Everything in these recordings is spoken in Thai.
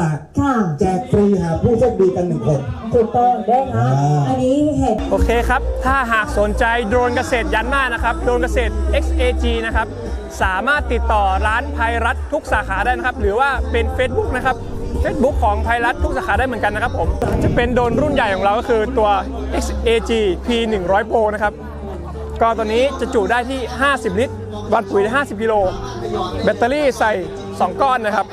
ลากค่ะ แจกฟรีหาผู้โชคดีกันหนึ่งคน ถูกต้องได้ค่ะอ่า อันนี้เห็ด โอเคครับ ถ้าหากสนใจโดรนเกษตรยันมานะครับ โดรนเกษตร XAG นะครับ สามารถติดต่อร้านไพรัตทุกสาขาได้นะครับ หรือว่าเป็น Facebook นะครับ Facebook ของไพรัตทุกสาขาได้เหมือนกันนะครับผม จะเป็นโดรนรุ่นใหญ่ของเราก็คือตัว XAG P100 Pro นะครับ ก็ตัวนี้จะจุได้ที่ 50 ลิตร วัดปุ๋ยได้50 กิโล แบตเตอรี่ใส่ 2 ก้อนนะครับ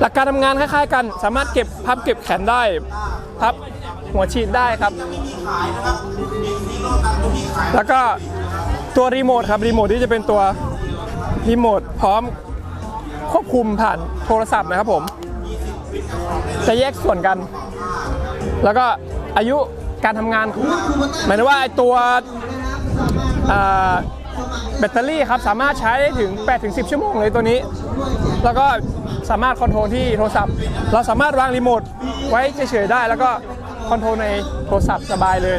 หลักการทำงานคล้ายๆ กัน สามารถเก็บพับเก็บแขนได้พับหัวฉีดได้ครับ แล้วก็ตัวรีโมทครับรีโมทที่จะเป็นตัวรีโมทพร้อมควบคุมผ่านโทรศัพท์นะครับผม จะแยกส่วนกัน แล้วก็อายุการทำงานหมายถึงว่าไอ้ตัว แบตเตอรี่ครับสามารถใช้ได้ถึง 8-10 ชั่วโมงเลยตัวนี้ แล้วก็สามารถคอนโทรลที่โทรศัพท์ เราสามารถวางรีโมทไว้เฉยๆได้ แล้วก็คอนโทรลในโทรศัพท์สบายเลย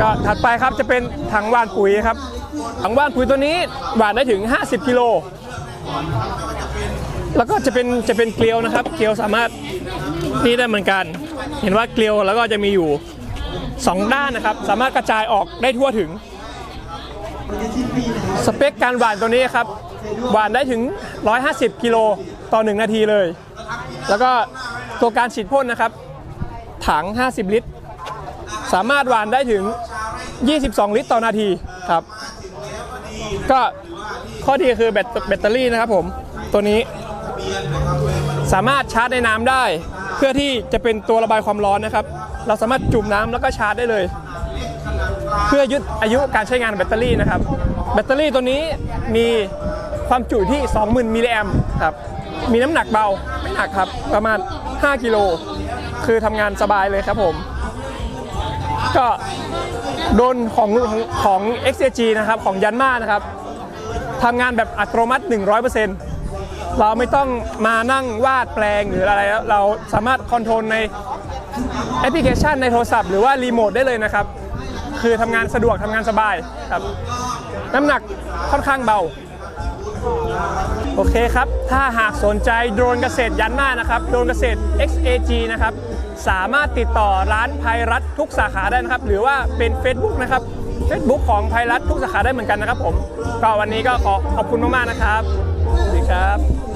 ก็ถัดไปครับจะเป็นถังว่านปุ๋ยครับถังว่านปุ๋ยตัวนี้หว่านได้ถึง 50 กิโล แล้วก็จะเป็นจะเป็นเกลียวนะครับ เกลียวสามารถนี่ได้เหมือนกัน เห็นว่าเกลียวแล้วก็จะมีอยู่ 2 ด้านนะครับ สามารถกระจายออกได้ทั่วถึง สเปคการหว่านตัวนี้ครับหว่านได้ถึง 150 กิโลต่อ 1 นาทีเลย แล้วก็ตัวการฉีดพ่นนะครับ ถัง 50 ลิตร สามารถหว่านได้ถึง 22 ลิตรต่อนาทีครับ ก็ข้อดีคือแบตแบตเตอรี่นะครับผมตัวนี้ สามารถชาร์จในน้ำได้ เพื่อที่จะเป็นตัวระบายความร้อนนะครับ เราสามารถจุ่มน้ำแล้วก็ชาร์จได้เลย เพื่อยึดอายุการใช้งานแบตเตอรี่นะครับ แบตเตอรี่ตัวนี้มีความจุที่ 20,000 มิลลิแอมครับ มีน้ำหนักเบาไม่หนักครับ ประมาณ 5 กิโล คือทำงานสบายเลยครับผม ก็โดนของของของ XAG นะครับ ของยันมานะครับทำงานแบบอัตโนมัติ 100% เราไม่ต้องมานั่งวาดแปลงหรืออะไรแล้วเราสามารถคอนโทรลในแอปพลิเคชันในโทรศัพท์หรือว่ารีโมทได้เลยนะครับ คือทำงานสะดวกทำงานสบายครับ น้ำหนักค่อนข้างเบา โอเคครับ ถ้าหากสนใจโดรนเกษตรยันมานะครับ โดรนเกษตร XAG นะครับ สามารถติดต่อร้านไพรัตทุกสาขาได้นะครับ หรือว่าเป็น Facebook นะครับ Facebook ของไพรัตทุกสาขาได้เหมือนกันนะครับผม ก็วันนี้ก็ขอขอบคุณมากๆนะครับ สวัสดีครับ